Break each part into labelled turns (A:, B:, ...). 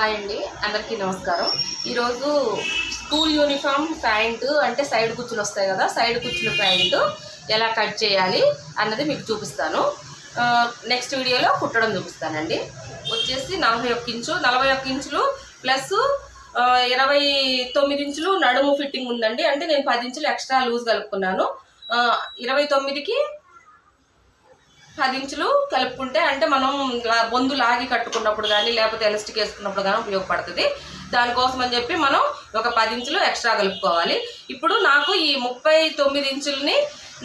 A: Hi అండి అందరికీ నమస్కారం. ఈరోజు స్కూల్ యూనిఫామ్ ప్యాంటు అంటే సైడ్ కుచ్చులు వస్తాయి కదా సైడ్ కుచ్చులు ప్యాంటు ఎలా కట్ చేయాలి అన్నది మీకు చూపిస్తాను. నెక్స్ట్ వీడియోలో కుట్టడం చూపిస్తానండి. వచ్చేసి నలభై ఒక్క ఇంచు నలభై ఒక్క ఇంచులు ప్లస్ ఇరవై తొమ్మిది ఇంచులు నడుము ఫిట్టింగ్ ఉందండి. అంటే నేను పది ఇంచులు ఎక్స్ట్రా లూజ్ కలుపుకున్నాను. ఇరవై తొమ్మిదికి పది ఇంచులు కలుపుకుంటే అంటే మనం బొందు లాగి కట్టుకున్నప్పుడు కానీ లేకపోతే ఎలస్టిక్ వేసుకున్నప్పుడు కానీ ఉపయోగపడుతుంది. దానికోసం అని చెప్పి మనం ఒక పది ఇంచులు ఎక్స్ట్రా కలుపుకోవాలి. ఇప్పుడు నాకు ఈ ముప్పై తొమ్మిది ఇంచులని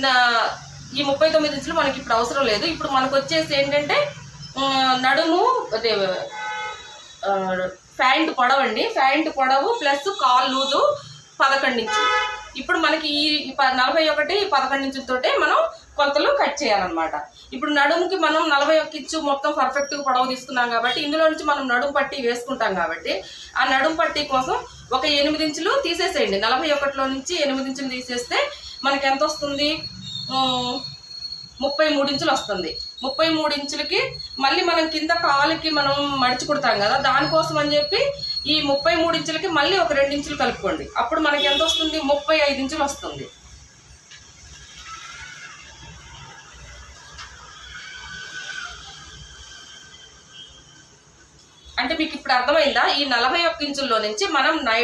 A: నా ఈ ముప్పై తొమ్మిది ఇంచులు మనకి ఇప్పుడు అవసరం లేదు. ఇప్పుడు మనకు వచ్చేసి ఏంటంటే నడుము అదే ప్యాంట్ ప్యాంట్ అండి. ప్యాంట్ పొడవు ప్లస్ కాల్ లూజు పదకొండు ఇంచులు. ఇప్పుడు మనకి ఈ నలభై ఒకటి పదకొండు ఇంచులతోటే మనం కొలతలు కట్ చేయాలన్నమాట. ఇప్పుడు నడుముకి మనం నలభై ఒక్క ఇంచు మొత్తం పర్ఫెక్ట్గా పొడవు తీసుకున్నాం కాబట్టి ఇందులో నుంచి మనం నడుము పట్టి వేసుకుంటాం కాబట్టి ఆ నడుము పట్టి కోసం ఒక ఎనిమిది ఇంచులు తీసేసేయండి. నలభై ఒకటిలో నుంచి ఎనిమిది ఇంచులు తీసేస్తే మనకి ఎంత వస్తుంది? ముప్పై మూడు ఇంచులు వస్తుంది. ముప్పై మూడు ఇంచులకి మళ్ళీ మనం కింద కాలుకి మనం మడిచి కుడతాం కదా దానికోసం అని చెప్పి ఈ ముప్పై మూడు ఇంచులకి మళ్ళీ ఒక రెండు ఇంచులు కలుపుకోండి. అప్పుడు మనకి ఎంత వస్తుంది? ముప్పై ఐదు ఇంచులు వస్తుంది. అంటే మీకు ఇప్పుడు అర్థమైందా? ఈ నలభై ఒక్క ఇంచుల్లో నుంచి మనం నై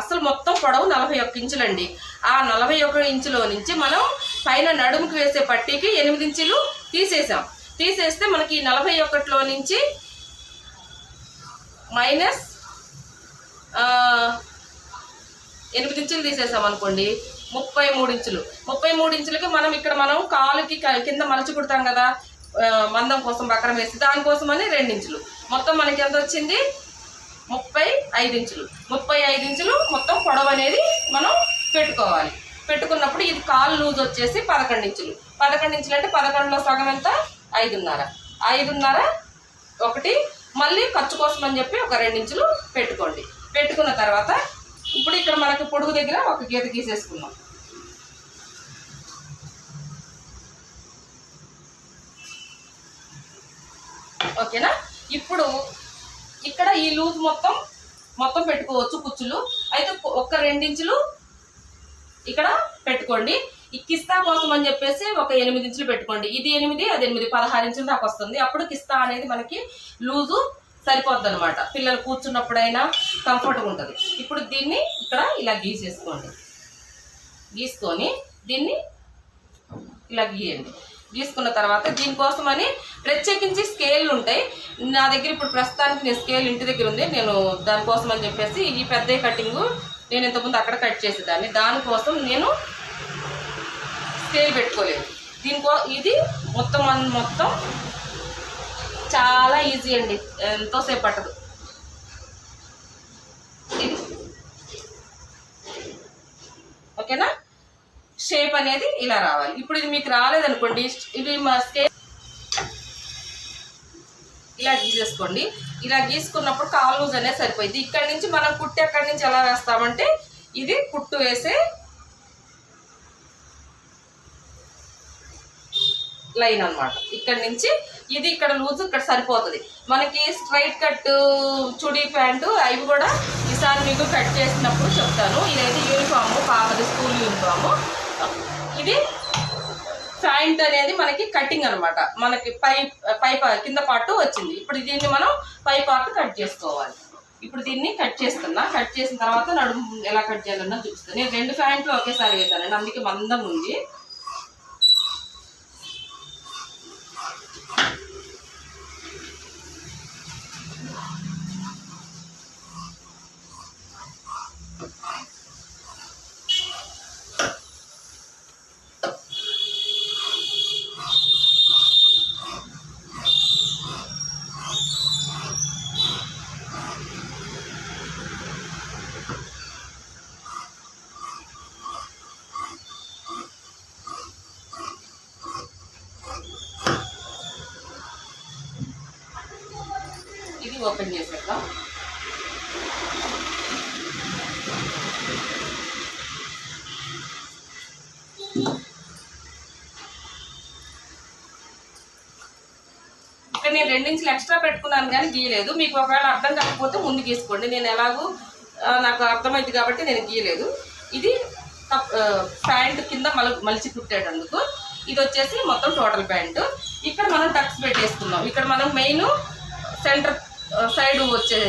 A: అసలు మొత్తం పొడవు నలభై ఒక్క ఇంచులండి. ఆ నలభై ఒక్క ఇంచులో నుంచి మనం పైన నడుముకి వేసే పట్టీకి ఎనిమిది ఇంచులు తీసేసాం. తీసేస్తే మనకి ఈ నలభై ఒకటిలో నుంచి మైనస్ ఎనిమిది ఇంచులు తీసేసాం అనుకోండి. ముప్పై మూడు ఇంచులు. ముప్పై మూడు ఇంచులకి మనం ఇక్కడ మనం కాలుకి కింద మలచి కుడతాం కదా. మందం కోసం బక్రం వేసి దానికోసం అని మొత్తం మనకి ఎంత వచ్చింది? ముప్పై ఐదు ఇంచులు. ముప్పై ఐదు ఇంచులు మొత్తం పొడవు అనేది మనం పెట్టుకోవాలి. పెట్టుకున్నప్పుడు ఇది కాలు లూజ్ వచ్చేసి పదకొండు ఇంచులు. పదకొండు ఇంచులు అంటే పదకొండులో సగం ఎంత? ఐదున్నర. ఐదున్నర ఒకటి. మళ్ళీ ఖర్చు కోసం అని చెప్పి ఒక రెండు ఇంచులు పెట్టుకోండి. పెట్టుకున్న తర్వాత ఇప్పుడు ఇక్కడ మనకి పొడుగు దగ్గర ఒక గీత గీసేసుకుందాం. ఓకేనా? ఇప్పుడు ఇక్కడ ఈ లూజ్ మొత్తం మొత్తం పెట్టుకోవచ్చు కుచ్చులు. అయితే ఒక్క రెండించులు ఇక్కడ పెట్టుకోండి. ఈ కిస్తా కోసం అని చెప్పేసి ఒక ఎనిమిది ఇంచులు పెట్టుకోండి. ఇది ఎనిమిది అది ఎనిమిది. పదహారు ఇంచులు దాకా వస్తుంది. అప్పుడు కిస్తా అనేది మనకి లూజు సరిపోద్ది అనమాట పిల్లలు కూర్చున్నప్పుడైనా కంఫర్ట్గా ఉంటుంది. ఇప్పుడు దీన్ని ఇక్కడ ఇలా గీసేసుకోండి. గీసుకొని దీన్ని ఇలా గీయండి. గీసుకున్న తర్వాత దీనికోసమని ప్రత్యేకించి స్కేల్ ఉంటాయి. నా దగ్గర ఇప్పుడు ప్రస్తుతానికి నేను స్కేల్ ఇంటి దగ్గర ఉంది. నేను దానికోసం అని చెప్పేసి ఈ పెద్ద కటింగ్ నేను ఇంతకుముందు అక్కడ కట్ చేసేదాన్ని. దానికోసం నేను స్కేల్ పెట్టుకోలేదు. దీనికో ఇది మొత్తం మొత్తం చాలా ఈజీ అండి. ఎంతోసేపు పట్టదు. ఓకేనా? షేప్ అనేది ఇలా రావాలి. ఇప్పుడు ఇది మీకు రాలేదనుకోండి ఇది మా స్కే ఇలా గీసేసుకోండి. ఇలా గీసుకున్నప్పుడు కాల్ లూజ్ అనేది సరిపోయింది. ఇక్కడ నుంచి మనం కుట్టి అక్కడి నుంచి ఎలా వేస్తామంటే ఇది కుట్టు వేసే లైన్ అన్నమాట. ఇక్కడ నుంచి ఇది ఇక్కడ లూజ్ ఇక్కడ సరిపోతుంది. మనకి స్ట్రైట్ కట్ చుడీ ప్యాంటు అవి కూడా ఈసారి మీకు కట్ చేసినప్పుడు చెప్తాను. ఇదైతే యూనిఫాము పాపది స్కూల్ యూనిఫాము ఇది ప్యాంట్ అనేది మనకి కటింగ్ అనమాట మనకి పై పై కింద పార్ట్ వచ్చింది. ఇప్పుడు దీన్ని మనం పై పార్ట్ కట్ చేసుకోవాలి. ఇప్పుడు దీన్ని కట్ చేస్తున్నా. కట్ చేసిన తర్వాత నడుము ఎలా కట్ చేయాలన్నా చూపిస్తాను. నేను రెండు ప్యాంట్లు ఒకేసారి వేసానండి అందుకే మందం ఉంది. ఇది ఓపెన్ చేసేద్దాం. ఇక్కడ నేను రెండించులు ఎక్స్ట్రా పెట్టుకున్నాను కానీ గీయలేదు. మీకు ఒకవేళ అర్థం కాకపోతే ముందు గీసుకోండి. నేను ఎలాగూ నాకు అర్థమైంది కాబట్టి నేను గీయలేదు. ఇది ప్యాంట్ కింద మల మలిచి కుట్టేటందుకు. ఇది వచ్చేసి మొత్తం టోటల్ ప్యాంటు. ఇక్కడ మనం టక్స్ పెట్టేసుకుందాం. ఇక్కడ మనం మెయిన్ సెంటర్ సైడ్ వచ్చే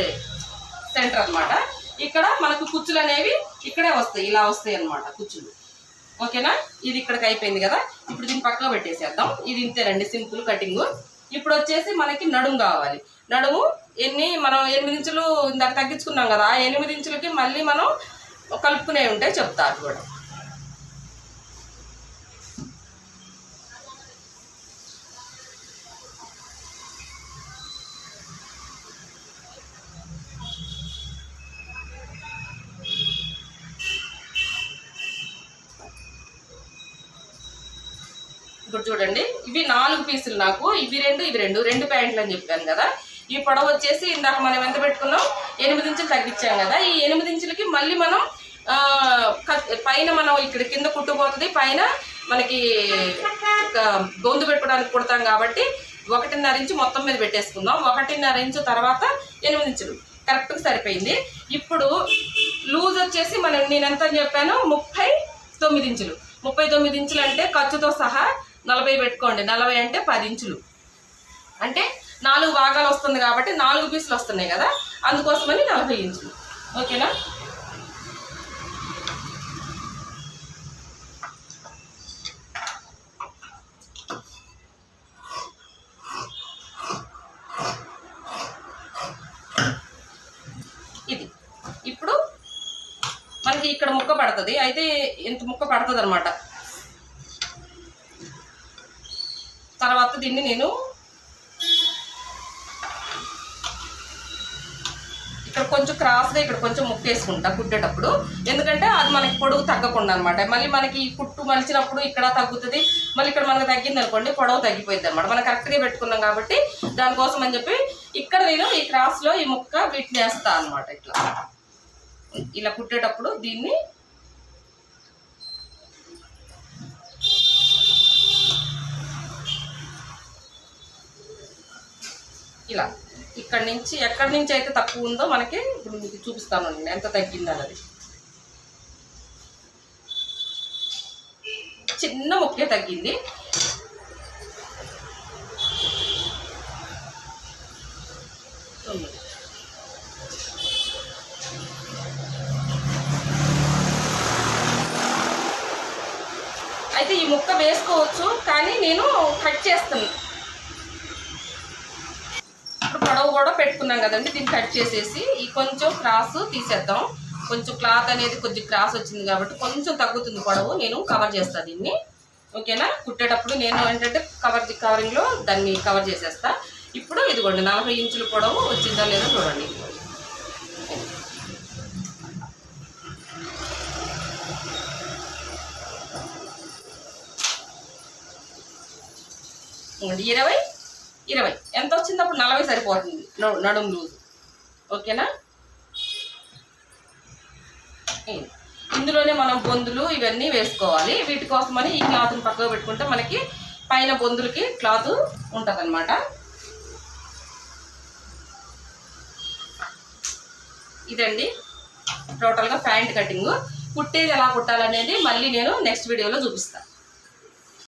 A: సెంటర్ అన్నమాట. ఇక్కడ మనకు కుచ్చులు అనేవి ఇక్కడే వస్తాయి ఇలా వస్తాయి అన్నమాట కుచ్చులు. ఓకేనా? ఇది ఇక్కడికి అయిపోయింది కదా? ఇప్పుడు దీన్ని పక్కన పెట్టేసేద్దాం. ఇది ఇంతేనండి సింపుల్ కటింగ్. ఇప్పుడు వచ్చేసి మనకి నడుము కావాలి. నడుము ఎన్ని మనం ఎనిమిది ఇంచులు ఇందాక తగ్గించుకున్నాం కదా ఆ ఎనిమిది ఇంచులకి మళ్ళీ మనం కలుపుకునే ఉంటే చెప్తారు కూడా. ఇప్పుడు చూడండి ఇవి నాలుగు పీసులు నాకు ఇవి రెండు ఇవి రెండు రెండు ప్యాంట్లు అని చెప్పాను కదా. ఈ పొడవు వచ్చేసి ఇందాక మనం ఎంత పెట్టుకున్నాం? ఎనిమిది ఇంచులు తగ్గించాం కదా. ఈ ఎనిమిది ఇంచులకి మళ్ళీ మనం పైన మనం ఇక్కడ కింద కుట్టుకుపోతుంది. పైన మనకి గొంతు పెట్టుకోవడానికి కుడతాం కాబట్టి ఒకటిన్నర ఇంచు మొత్తం మీద పెట్టేసుకుందాం. ఒకటిన్నర ఇంచు తర్వాత ఎనిమిది ఇంచులు. కరెక్ట్గా సరిపోయింది. ఇప్పుడు లూజ్ వచ్చేసి మనం నేను ఎంత అని చెప్పాను? ముప్పై తొమ్మిది ఇంచులు. ముప్పై తొమ్మిది ఇంచులు అంటే ఖర్చుతో సహా నలభై పెట్టుకోండి. నలభై అంటే పది ఇంచులు. అంటే నాలుగు భాగాలు వస్తుంది కాబట్టి నాలుగు పీసులు వస్తున్నాయి కదా? అందుకోసమని నలభై ఇంచులు. ఓకేనా? ఇది. ఇప్పుడు మనకి ఇక్కడ ముక్క పడుతుంది. అయితే ఇంత ముక్క పడుతుంది అనమాట తర్వాత దీన్ని నేను ఇక్కడ కొంచెం క్రాస్గా ఇక్కడ కొంచెం ముక్కేసుకుంటా కుట్టేటప్పుడు. ఎందుకంటే అది మనకి పొడుగు తగ్గకుండా అనమాట మళ్ళీ మనకి ఈ కుట్టు మలిచినప్పుడు ఇక్కడ తగ్గుతుంది మళ్ళీ ఇక్కడ మనకు తగ్గింది అనుకోండి పొడవు తగ్గిపోయింది అనమాట మనం కరెక్ట్గా పెట్టుకున్నాం కాబట్టి దానికోసం అని చెప్పి ఇక్కడ నేను ఈ క్రాస్లో ఈ ముక్క వీటిని వేస్తా అనమాట ఇట్లా. ఇలా కుట్టేటప్పుడు దీన్ని ఇలా. ఇక్కడ నుంచి ఎక్కడి నుంచి అయితే తక్కువ ఉందో మనకి ఇప్పుడు మీకు చూపిస్తాను నేను ఎంత తగ్గింది అది చిన్న ముక్కే తగ్గింది. అయితే ఈ ముక్క వేసుకోవచ్చు కానీ నేను కట్ చేస్తాను పొడవు కూడా పెట్టుకున్నాం కదండి. దీన్ని కట్ చేసేసి ఈ కొంచెం క్రాస్ తీసేద్దాం. కొంచెం క్లాత్ అనేది కొంచెం క్రాస్ వచ్చింది కాబట్టి కొంచెం తగ్గుతుంది పొడవు. నేను కవర్ చేస్తాను దీన్ని. ఓకేనా? కుట్టేటప్పుడు నేను ఏంటంటే కవర్ కవరింగ్లో దాన్ని కవర్ చేసేస్తా. ఇప్పుడు ఇదిగోండి నలభై ఇంచుల పొడవు వచ్చిందా లేదో చూడండి. ఇరవై ఇరవై. ఎంత వచ్చింది అప్పుడు నలభై సరిపోతుంది. నడుము లూజు. ఓకేనా? ఇది. ఇందులోనే మనం బొందులు ఇవన్నీ వేసుకోవాలి. వీటి కోసమని ఈ క్లాత్ని పక్కకు పెట్టుకుంటే మనకి పైన బొందులకి క్లాత్ ఉంటుంది ఇదండి. టోటల్గా ప్యాంట్ కటింగ్. కుట్టేది ఎలా కుట్టాలనేది మళ్ళీ నేను నెక్స్ట్ వీడియోలో చూపిస్తాను